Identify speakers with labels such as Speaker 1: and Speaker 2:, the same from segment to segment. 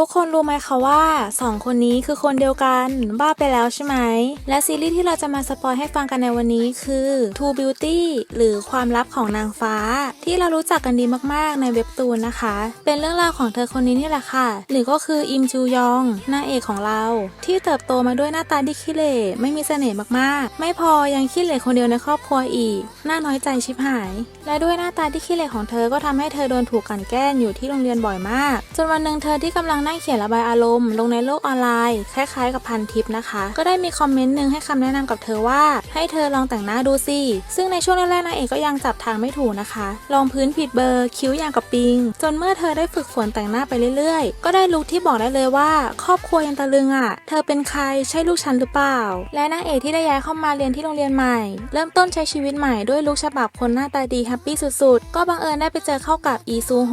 Speaker 1: ทุกคนรู้ไหมคะว่าสองคนนี้คือคนเดียวกันบ้าไปแล้วใช่ไหม และซีรีส์ที่เราจะมาสปอยให้ฟังกันในวันนี้คือ True Beauty หรือความลับของนางฟ้า ที่เรารู้จักกันดีมากๆในเว็บตูนนะคะ เป็นเรื่องราวของเธอคนนี้นี่แหละค่ะ หรือก็คืออิมจูยองนางเอกของเรา ที่เติบโตมาด้วยหน้าตาที่ขี้เหร่ไม่มีเสน่ห์มากๆ ไม่พอยังขี้เหร่คนเดียวในครอบครัวอีกน่าน้อยใจชิบหาย และด้วยหน้าตาที่ขี้เหร่ของเธอก็ทำให้เธอโดนถูกกลันแกล้งอยู่ที่โรงเรียนบ่อยมาก จนวันหนึ่งเธอที่กำลังนั่งเขียนระบายอารมณ์ ลงในโลกออนไลน์ คล้ายๆ กับพันทิปนะคะ ก็ได้มีคอมเมนต์หนึ่งให้คำแนะนำกับเธอว่า ให้เธอลองแต่งหน้าดูสิ ซึ่งในช่วงแรกๆนางเอกก็ยังจับทางไม่ถูกนะคะ ลองพื้นผิดเบอร์ คิ้วอย่างกับปิง จนเมื่อเธอได้ฝึกฝนแต่งหน้าไปเรื่อยๆ ก็ได้ลุคที่บอกได้เลยว่า ครอบครัวยังตะลึงอะ เธอเป็นใครใช่ลูกฉันหรือเปล่า และนางเอกที่ได้ย้ายเข้ามาเรียนที่โรงเรียนใหม่ เริ่มต้นใช้ชีวิตใหม่ด้วยลุคฉบับคนหน้าตาดีแฮปปี้สุดๆ ก็บังเอิญได้ไปเจอเข้ากับอีซูโฮ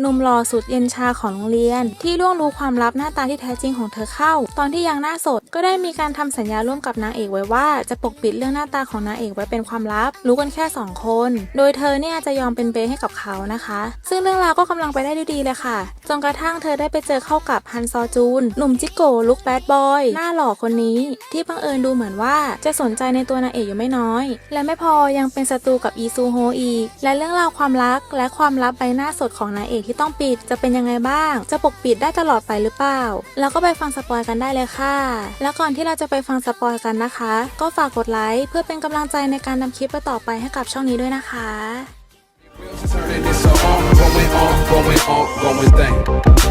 Speaker 1: หนุ่มหล่อสุดเย็นชาของโรงเรียนที่ล่วงรู้ความลับหน้าตาที่แท้จริงของเธอเข้า ตอนที่ยังหน้าสดก็ได้มีการทำสัญญาร่วมกับนางเอกไว้ว่าจะปกปิดเรื่องหน้าตาของนางเอกไว้เป็นความลับ รู้กันแค่สองคน โดยเธอเนี่ยจะยอมเป็นเบให้กับเขานะคะ ซึ่งเรื่องราวก็กำลังไปได้ด้วยดีเลยค่ะ จนกระทั่งเธอได้ไปเจอเข้ากับฮันซอจูน หนุ่มจิโกลุคแบดบอยหน้าหล่อคนนี้ ที่บังเอิญดูเหมือนว่าจะสนใจในตัวนางเอกอยู่ไม่น้อย และไม่พอยังเป็นศัตรูกับอีซูโฮอีก และเรื่องราวความรักและความลับใบหน้าสดของนางเอกที่ต้องปิดจะเป็นยังไงบ้าง จะปกปิดได้ตลอดไปหรือเปล่า แล้วก็ไปฟังสปอยกันได้เลยค่ะ แล้วก่อนที่เราจะไปฟังสปอยกันนะคะ ก็ฝากกดไลค์เพื่อเป็นกำลังใจในการนำคลิปต่อไปให้กับช่องนี้ด้วยนะคะ
Speaker 2: going on, going on, going thing.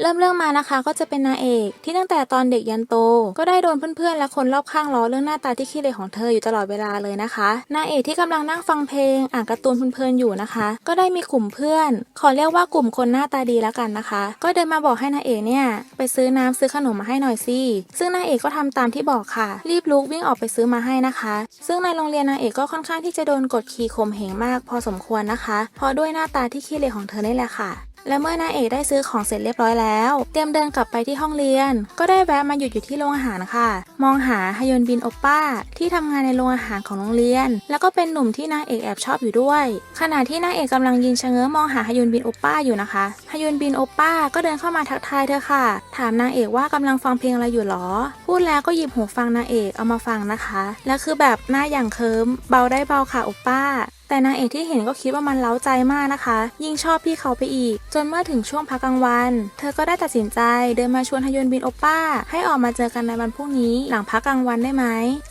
Speaker 1: เริ่มเรื่องมานะคะก็จะเป็นนางเอก ที่ตั้งแต่ตอนเด็กยันโต ก็ได้โดนเพื่อนๆ และคนรอบข้างล้อเรื่องหน้าตาที่ขี้เหร่ของเธออยู่ตลอดเวลาเลยนะคะนางเอกที่กำลังนั่งฟังเพลง อ่านการ์ตูนเพลินๆอยู่นะคะ ก็ได้มีกลุ่มเพื่อน ขอเรียกว่ากลุ่มคนหน้าตาดีแล้วกันนะคะ ก็เดินมาบอกให้นางเอกเนี่ยไปซื้อน้ำซื้อขนมมาให้หน่อยสิซึ่งนางเอกก็ทำตามที่บอกค่ะ รีบลุกวิ่งออกไปซื้อมาให้นะคะ ซึ่งในโรงเรียนนางเอกก็ค่อนข้างที่จะโดนกดขี่ข่มเหงมาก พอสมควรนะคะ เพราะด้วยหน้าตาที่ขี้เหร่ของเธอนี่แหละค่ะ และเมื่อนางเอกได้ซื้อของเสร็จเรียบร้อยแล้ว เตรียมเดินกลับไปที่ห้องเรียน ก็ได้แวะมาหยุดอยู่ที่โรงอาหารค่ะ มองหาฮยอนบินโอป้า ที่ทำงานในโรงอาหารของโรงเรียน แล้วก็เป็นหนุ่มที่นางเอกแอบชอบอยู่ด้วย ขณะที่นางเอกกำลังยืนชะเง้อมองหาฮยอนบินโอป้าอยู่นะคะฮยอนบินโอป้าก็เดินเข้ามาทักทายเธอค่ะ ถามนางเอกว่ากำลังฟังเพลงอะไรอยู่หรอ พูดแล้วก็หยิบหูฟังนางเอกเอามาฟังนะคะ และคือแบบหน้าอย่างเคิมเบาได้เบาค่ะโอป้า แต่นางเอกที่เห็นก็คิดว่ามันเล้าใจมากนะคะ ยิ่งชอบพี่เขาไปอีก จนเมื่อถึงช่วงพักกลางวัน เธอก็ได้ตัดสินใจเดินมาชวนฮยอนบินโอป้า ให้ออกมาเจอกันในวันพรุ่งนี้ หลังพักกลางวันได้ไหม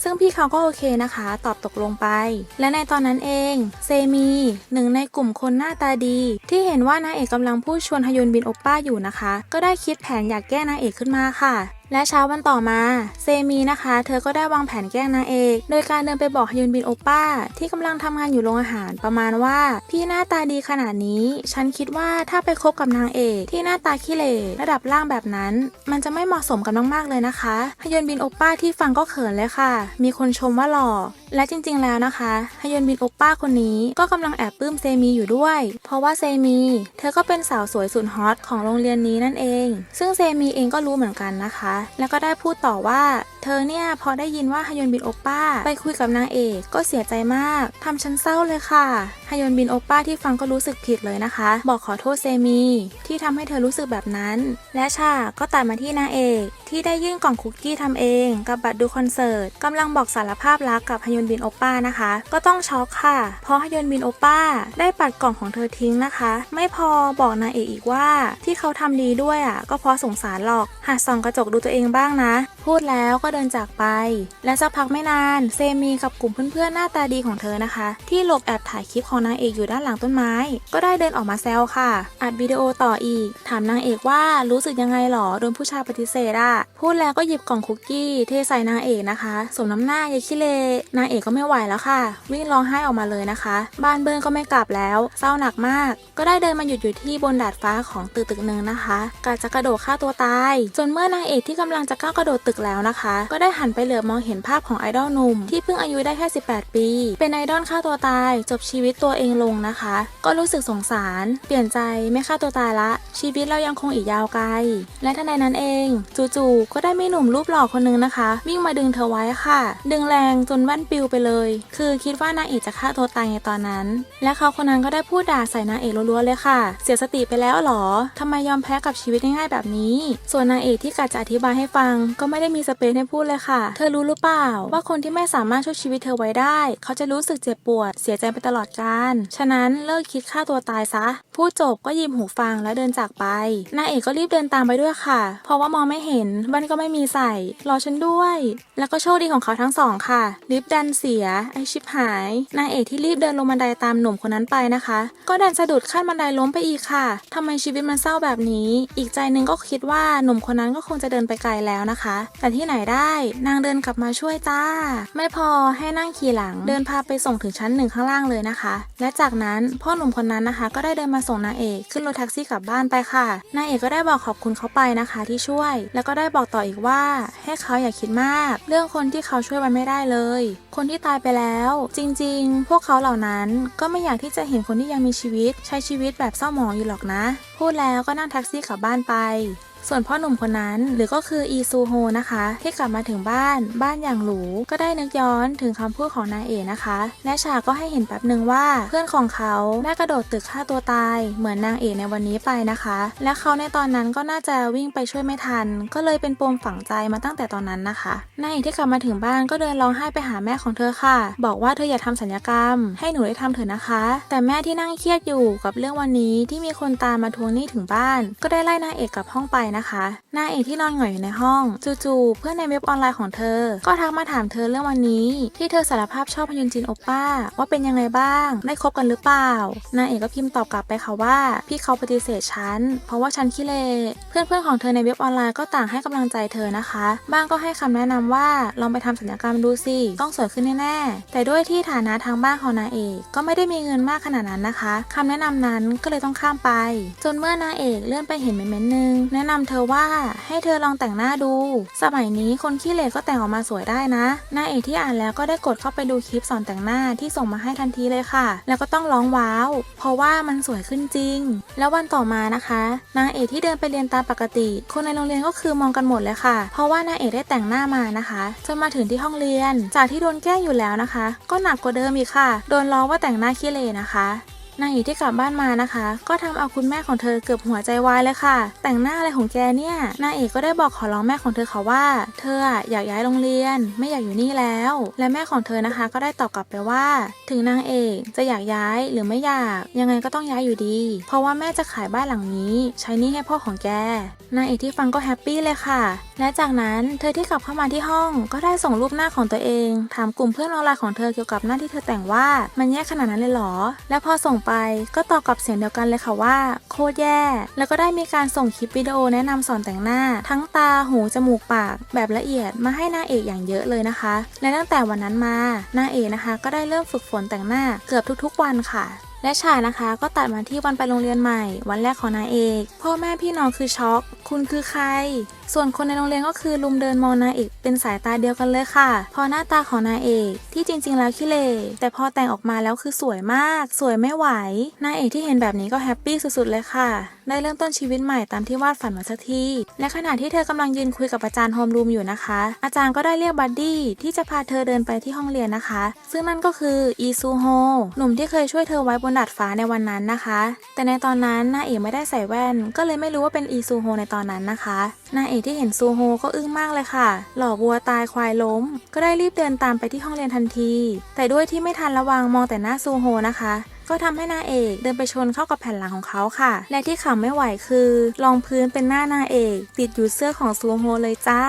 Speaker 1: ซึ่งพี่เขาก็โอเคนะคะ ตอบตกลงไป และในตอนนั้นเอง เซมีหนึ่งในกลุ่มคนหน้าตาดี ที่เห็นว่านางเอกกำลังพูดชวนฮยอนบินโอป้าอยู่นะคะ ก็ได้คิดแผนอยากแก้นางเอกขึ้นมาค่ะและเช้าวันต่อมา เซมีนะคะ เธอก็ได้วางแผนแกล้งนางเอก โดยการเดินไปบอกฮยุนบินโอป้า ที่กำลังทำงานอยู่โรงอาหารประมาณว่า พี่หน้าตาดีขนาดนี้ ฉันคิดว่าถ้าไปคบกับนางเอกที่หน้าตาขี้เหร่ระดับล่างแบบนั้น มันจะไม่เหมาะสมกันมากๆเลยนะคะฮยุนบินโอป้าที่ฟังก็เขินเลยค่ะ มีคนชมว่าหล่อ และจริงๆแล้วนะคะฮยุนบินโอป้าคนนี้ก็กำลังแอบปลื้มเซมีอยู่ด้วย เพราะว่าเซมี เธอก็เป็นสาวสวยสุดฮอตของโรงเรียนนี้นั่นเอง ซึ่งเซมีเองก็รู้เหมือนกันนะคะ แล้วก็ได้พูดต่อว่า เธอเนี่ยพอได้ยินว่าฮยอนบินโอป้า ไปคุยกับนางเอกก็เสียใจมากทำฉันเศร้าเลยค่ะฮยอนบินโอป้าที่ฟังก็รู้สึกผิดเลยนะคะ บอกขอโทษเซมี ที่ทำให้เธอรู้สึกแบบนั้น และฉากก็ตัดมาที่นางเอก ที่ได้ยื่นกล่องคุกกี้ทำเอง กับบัตรดูคอนเสิร์ตกำลังบอกสารภาพรักกับฮยอนบินโอป้านะคะ ก็ต้องช็อกค่ะ เพราะฮยอนบินโอป้าได้ปัดกล่องของเธอทิ้งนะคะ ไม่พอบอกนางเอกอีกว่าที่เขาทำดีด้วยอะก็เพราะสงสารหรอกหัดส่องกระจกดูตัวเองบ้างนะ พูดแล้วก็เดินจากไป และสักพักไม่นาน เซมีกับกลุ่มเพื่อนๆหน้าตาดีของเธอนะคะ ที่หลบแอบถ่ายคลิปของนางเอกอยู่ด้านหลังต้นไม้ ก็ได้เดินออกมาแซวค่ะ อัดวิดีโอต่ออีก ถามนางเอกว่ารู้สึกยังไงหรอโดนผู้ชายปฏิเสธอะพูดแล้วก็หยิบกล่องคุกกี้เทใส่นางเอกนะคะสมน้ำหน้ายายขี้เลนางเอกก็ไม่ไหวแล้วค่ะ วิ่งร้องไห้ออกมาเลยนะคะ บ้านเบิ้งก็ไม่กลับแล้วเศร้าหนักมาก ก็ได้เดินมาหยุดอยู่ที่บนดาดฟ้าของตึกตึกหนึ่งนะคะกะจะกระโดดฆ่าตัวตาย จนเมื่อนางเอกที่กำลังจะก้าวกระโดดตึกกแล้วนะคะ ก็ได้หันไปเหลือบมองเห็นภาพของไอดอลหนุ่มที่เพิ่งอายุได้แค่ 18 ปี เป็นไอดอลฆ่าตัวตาย จบชีวิตตัวเองลงนะคะ ก็รู้สึกสงสาร เปลี่ยนใจไม่ฆ่าตัวตายละ ชีวิตเรายังคงอีกยาวไกล และทันใดนั้นเอง จู่ๆก็ได้มีหนุ่มรูปหล่อคนนึงนะคะ วิ่งมาดึงเธอไว้ค่ะ ดึงแรงจนแว่นปิวไปเลย คือคิดว่านางเอกจะฆ่าตัวตายในตอนนั้น และเขาคนนั้นก็ได้พูดด่าใส่นางเอกรัวๆเลยค่ะ เสียสติไปแล้วหรอทำไมยอมแพ้กับชีวิตง่ายๆแบบนี้ ส่วนนางเอกที่กะจะอธิบายให้ฟังก็ไม่ได้ไมีสเปซให้พูดเลยค่ะ เธอรู้หรือเปล่า ว่าคนที่ไม่สามารถช่วยชีวิตเธอไว้ได้ เขาจะรู้สึกเจ็บปวด เสียใจไปตลอดกาล ฉะนั้นเลิกคิดฆ่าตัวตายซะ พูดจบก็ยิบหูฟังและเดินจากไป นางเอกก็รีบเดินตามไปด้วยค่ะ เพราะว่ามองไม่เห็นแว่นก็ไม่มีใส่ รอฉันด้วย แล้วก็โชคดีของเขาทั้งสองค่ะ ลิฟต์ดันเสีย ไอชิบหาย นางเอกที่รีบเดินลงบันไดตามหนุ่มคนนั้นไปนะคะ ก็ดันสะดุดขั้นบันไดล้มไปอีกค่ะทำไมชีวิตมันเศร้าแบบนี้ อีกใจหนึงก็คิดว่าหนุ่มคนนั้นก็คงจะเดินไปไกลแล้วนะคะแต่ที่ไหนได้นางเดินกลับมาช่วยจ้า ไม่พอให้นั่งขี่หลัง เดินพาไปส่งถึงชั้นหนึ่งข้างล่างเลยนะคะ และจากนั้นพ่อหนุ่มคนนั้นนะคะ ก็ได้เดินมาส่งนางเอกขึ้นรถแท็กซี่กลับบ้านไปค่ะนางเอกก็ได้บอกขอบคุณเขาไปนะคะที่ช่วย แล้วก็ได้บอกต่ออีกว่า ให้เขาอย่าคิดมาก เรื่องคนที่เขาช่วยมันไม่ได้เลย คนที่ตายไปแล้ว จริง ๆ พวกเขาเหล่านั้นก็ไม่อยากที่จะเห็นคนที่ยังมีชีวิต ใช้ชีวิตแบบเศร้าหมองอยู่หรอกนะ พูดแล้วก็นั่งแท็กซี่กลับบ้านไป ส่วนพ่อหนุ่มคนนั้นหรือก็คืออีซูโฮนะคะ ที่กลับมาถึงบ้านบ้านอย่างหรูก็ได้นึกย้อนถึงคำพูดของนางเอกนะคะ และฉากก็ให้เห็นแป๊บหนึ่งว่าเพื่อนของเขาได้กระโดดตึกฆ่าตัวตาย เหมือนนางเอกในวันนี้ไปนะคะ และเขาในตอนนั้นก็น่าจะวิ่งไปช่วยไม่ทัน ก็เลยเป็นปมฝังใจมาตั้งแต่ตอนนั้นนะคะนางเอกที่กลับมาถึงบ้านก็เดินร้องไห้ไปหาแม่ของเธอค่ะ บอกว่าเธออย่าทำสัญญกรรม ให้หนูได้ทำเถอะนะคะ แต่แม่ที่นั่งเครียดอยู่กับเรื่องวันนี้ที่มีคนตามมาทวงหนี้ถึงบ้าน ก็ได้ไล่นางเอกกลับห้องไปนะคะ นางเอกที่นอนหงอยอยู่ในห้อง จู่ๆเพื่อนในเว็บออนไลน์ของเธอ ก็ทักมาถามเธอเรื่องวันนี้ ที่เธอสารภาพชอบพยุนจินโอป้า ว่าเป็นยังไงบ้าง ได้คบกันหรือเปล่า นางเอกก็พิมพ์ตอบกลับไปค่ะว่า พี่เขาปฏิเสธฉัน เพราะว่าฉันขี้เลเพื่อนๆของเธอในเว็บออนไลน์ก็ต่างให้กำลังใจเธอนะคะ บ้างก็ให้คำแนะนำว่าลองไปทำศัลยกรรมดูสิ ต้องสวยขึ้นแน่ๆ แต่ด้วยที่ฐานะทางบ้านของนางเอกก็ไม่ได้มีเงินมากขนาดนั้นนะคะคำแนะนำนั้นก็เลยต้องข้ามไป จนเมื่อนางเอกเลื่อนไปเห็นเมนต์หนึ่งแนะนำเธอว่าให้เธอลองแต่งหน้าดู สมัยนี้คนขี้เหร่ก็แต่งออกมาสวยได้นะนางเอกที่อ่านแล้วก็ได้กดเข้าไปดูคลิปสอนแต่งหน้าที่ส่งมาให้ทันทีเลยค่ะ แล้วก็ต้องร้องว้าว เพราะว่ามันสวยขึ้นจริง แล้ววันต่อมานะคะนางเอกที่เดินไปเรียนตามปกติ คนในโรงเรียนก็คือมองกันหมดเลยค่ะ เพราะว่านางเอกได้แต่งหน้ามานะคะจนมาถึงที่ห้องเรียน จากที่โดนแกล้งอยู่แล้วนะคะ ก็หนักกว่าเดิมอีกค่ะ โดนล้อว่าแต่งหน้าขี้เหร่นะคะ นางเอกที่กลับบ้านมานะคะ ก็ทำเอาคุณแม่ของเธอเกือบหัวใจวายเลยค่ะ แต่งหน้าอะไรของแกเนี่ยนางเอกก็ได้บอกขอร้องแม่ของเธอค่ะว่า เธออะอยากย้ายโรงเรียน ไม่อยากอยู่นี่แล้ว และแม่ของเธอนะคะ ก็ได้ตอบกลับไปว่า ถึงนางเอกจะอยากย้ายหรือไม่อยาก ยังไงก็ต้องย้ายอยู่ดี เพราะว่าแม่จะขายบ้านหลังนี้ ใช้หนี้ให้พ่อของแกนางเอกที่ฟังก็แฮปปี้เลยค่ะ และจากนั้นเธอที่กลับเข้ามาที่ห้องก็ได้ส่งรูปหน้าของตัวเอง ถามกลุ่มเพื่อนออนไลน์ของเธอเกี่ยวกับหน้าที่เธอแต่งว่ามันแย่ขนาดนั้นเลยหรอ และพอส่งไปก็ตอบกลับเสียงเดียวกันเลยค่ะว่า โคตรแย่ แล้วก็ได้มีการส่งคลิปวิดีโอแนะนำสอนแต่งหน้า ทั้งตาหูจมูกปาก แบบละเอียดมาให้นางเอกอย่างเยอะเลยนะคะ และตั้งแต่วันนั้นมานางเอกนะคะ ก็ได้เริ่มฝึกฝนแต่งหน้าเกือบทุกๆ วันค่ะและฉากนะคะก็ตัดมาที่วันไปโรงเรียนใหม่ วันแรกของนางเอก พ่อแม่พี่น้องคือช็อก คุณคือใครส่วนคนในโรงเรียนก็คือลุมเดินมองนางเอกเป็นสายตาเดียวกันเลยค่ะ พอหน้าตาของนางเอกที่จริงๆแล้วขี้เหร่แต่พอแต่งออกมาแล้วคือสวยมาก สวยไม่ไหวนางเอกที่เห็นแบบนี้ก็แฮปปี้สุดๆเลยค่ะ ได้เริ่มต้นชีวิตใหม่ตามที่วาดฝันไว้สักที และขณะที่เธอกำลังยืนคุยกับอาจารย์โฮมรูมอยู่นะคะ อาจารย์ก็ได้เรียกบัดดี้ที่จะพาเธอเดินไปที่ห้องเรียนนะคะ ซึ่งนั่นก็คืออีซูโฮหนุ่มที่เคยช่วยเธอไว้บนดาดฟ้าในวันนั้นนะคะ แต่ในตอนนั้นนางเอกไม่ได้ใส่แว่น ก็เลยไม่รู้ว่าเป็นอีซูโฮในตอนนั้นนะคะ นางเอกที่เห็นซูโฮก็อึ้งมากเลยค่ะ หล่อวัวตายควายล้ม ก็ได้รีบเดินตามไปที่ห้องเรียนทันที แต่ด้วยที่ไม่ทันระวังมองแต่หน้าซูโฮนะคะก็ทำให้นางเอกเดินไปชนเข้ากับแผ่นหลังของเขาค่ะ และที่ขำไม่ไหวคือรองพื้นเป็นหน้านางเอก ติดอยู่เสื้อของซูโฮเลยจ้า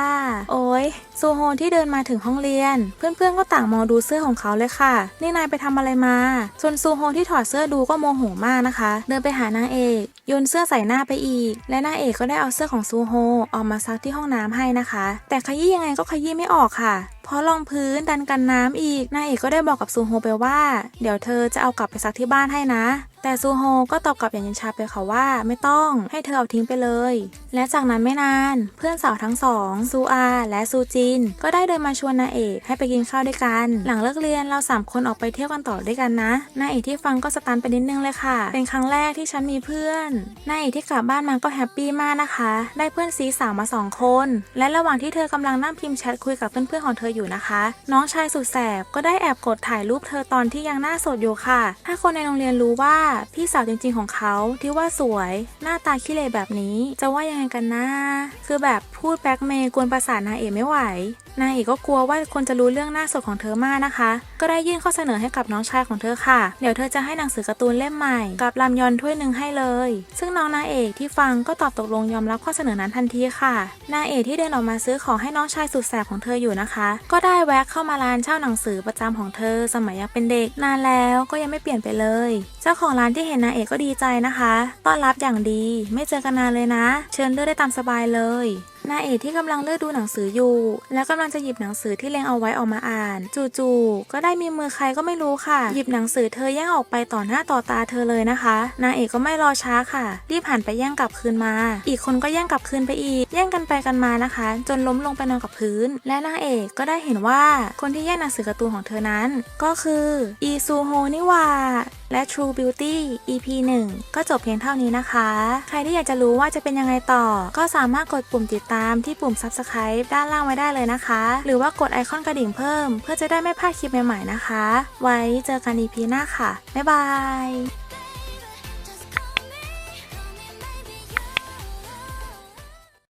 Speaker 1: โอ้ย ซูโฮที่เดินมาถึงห้องเรียน เพื่อนๆก็ต่างมองดูเสื้อของเขาเลยค่ะ นี่นายไปทำอะไรมาส่วนซูโฮที่ถอดเสื้อดูก็โมโหมากนะคะ เดินไปหานางเอกโยนเสื้อใส่หน้าไปอีก และนางเอกก็ได้เอาเสื้อของซูโฮออกมาซักที่ห้องน้ำให้นะคะ แต่ขยี้ยังไงก็ขยี้ไม่ออกค่ะเพราะรองพื้นดันกันน้ำอีกนางเอกก็ได้บอกกับซูโฮไปว่า เดี๋ยวเธอจะเอากลับไปซักที่บ้านให้นะ แต่ซูโฮก็ตอบกลับอย่างเย็นชาไปค่ะว่าไม่ต้องให้เธอเอาทิ้งไปเลย และจากนั้นไม่นาน เพื่อนสาวทั้งสองซูอาและซูจิน ก็ได้เดินมาชวนนาเอกให้ไปกินข้าวด้วยกัน หลังเลิกเรียนเราสามคนออกไปเที่ยวกันต่อด้วยกันนะนาเอกที่ฟังก็สตันไปนิดนึงเลยค่ะ เป็นครั้งแรกที่ฉันมีเพื่อนนาเอกที่กลับบ้านมาก็แฮปปี้มากนะคะ ได้เพื่อนซีสาวมาสองคน และระหว่างที่เธอกำลังนั่งพิมพ์แชทคุยกับเพื่อนๆของเธออยู่นะคะ น้องชายสุดแสบก็ได้แอบกดถ่ายรูปเธอตอนที่ยังหน้าสดอยู่ค่ะ ถ้าคนในโรงเรียนรู้ว่าพี่สาวจริงๆของเขาที่ว่าสวย หน้าตาขี้เละแบบนี้ จะว่ายังไงกันนะ คือแบบพูดแบล็กเมย์กวนประสาทนางเอกไม่ไหว นายเอกก็กลัวว่าคนจะรู้เรื่องหน้าสดของเธอมากนะคะ ก็ได้ยื่นข้อเสนอให้กับน้องชายของเธอค่ะ เดี๋ยวเธอจะให้หนังสือการ์ตูนเล่มใหม่ กับลำยอนถ้วยหนึ่งให้เลย ซึ่งน้องนายเอกที่ฟังก็ตอบตกลงยอมรับข้อเสนอนั้นทันทีค่ะ นายเอกที่เดินออกมาซื้อของให้น้องชายสุดแสบของเธออยู่นะคะ ก็ได้แวะเข้ามาร้านเช่าหนังสือประจำของเธอ สมัยยังเป็นเด็กนานแล้วก็ยังไม่เปลี่ยนไปเลย เจ้าของร้านที่เห็นนายเอกก็ดีใจนะคะ ต้อนรับอย่างดี ไม่เจอกันนานเลยนะ เชิญเลือกได้ตามสบายเลย นายเอกที่กำลังเลือกดูหนังสืออยู่ แล้วกำลังจะหยิบหนังสือที่เล็งเอาไว้ออกมาอ่าน จู่ๆก็ได้มีมือใครก็ไม่รู้ค่ะ หยิบหนังสือเธอแย่งออกไปต่อหน้าต่อตาเธอเลยนะคะนายเอกก็ไม่รอช้าค่ะ รีบหันไปแย่งกลับคืนมา อีกคนก็แย่งกลับคืนไปอีก แย่งกันไปกันมานะคะ จนล้มลงไปนอนกับพื้น และนางเอกก็ได้เห็นว่าคนที่แย่งหนังสือการ์ตูนของเธอนั้น ก็คืออีซูโฮนี่หว่าและ True Beauty EP 1 ก็จบเพียงเท่านี้นะคะ ใครที่อยากจะรู้ว่าจะเป็นยังไงต่อ ก็สามารถกดปุ่มติดตามที่ปุ่ม Subscribe ด้านล่างไว้ได้เลยนะคะ หรือว่ากดไอคอนกระดิ่งเพิ่ม เพื่อจะได้ไม่พลาดคลิปใหม่ๆนะคะ ไว้เจอกัน EP หน้าค่ะ บ๊ายบาย